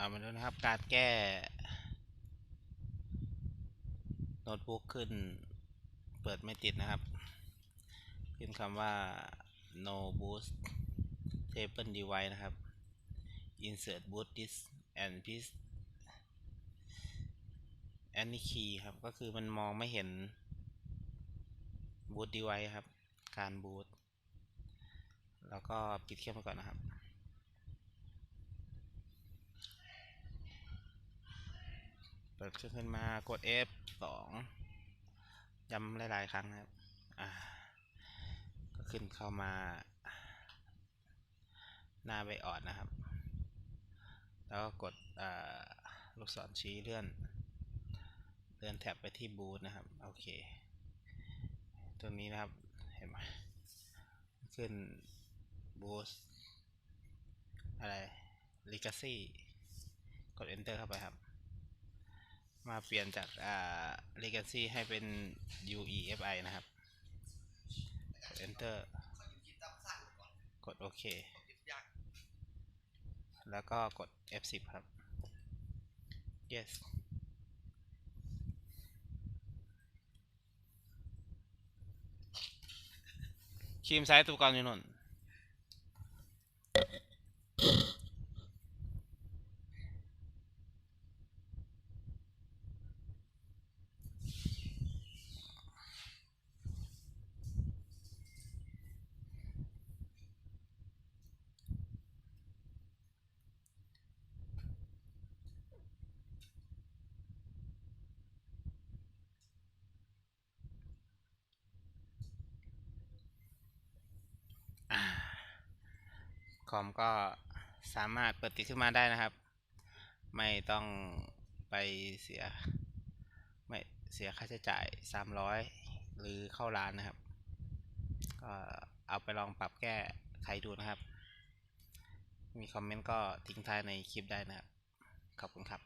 เอามาดูนะครับ การแก้โน้ตบุ๊กขึ้น เปิดไม่ติดนะครับ ขึ้นคำว่า no boost table device นะครับ insert boot disk and piece and key ครับ ก็คือมันมองไม่เห็น boot device ครับ การ boot แล้วก็ปิดเครื่องไปก่อนนะครับ เปิดเครื่องขึ้นมากด F 2ย้ำหลาย ๆ ครั้งนะครับอ่าก็ขึ้นเข้ามา หน้าไบออดนะครับ แล้วก็กดลูกศรชี้เลื่อน เลื่อนแท็บไปที่บูตนะครับ โอเคตรงนี้นะครับ เห็นไหมขึ้นบูสอะไร Legacy กด Enter เข้าไปครับ มาเปลี่ยนจากอ่า Legacy ให้เป็น UEFI นะครับ Enter กดโอเค แล้วก็กด F10 ครับ yes คีมไซส์ตัวกรอยู่นนอ่ คอมก็สามารถเปิดติดขึ้นมาได้นะครับ ไม่ต้องไปเสียไม่เสียค่าใช้จ่าย 300 หรือเข้าร้านนะครับ ก็เอาไปลองปรับแก้ไขดูนะครับ มีคอมเมนต์ก็ทิ้งท้ายในคลิปได้นะครับ ขอบคุณครับ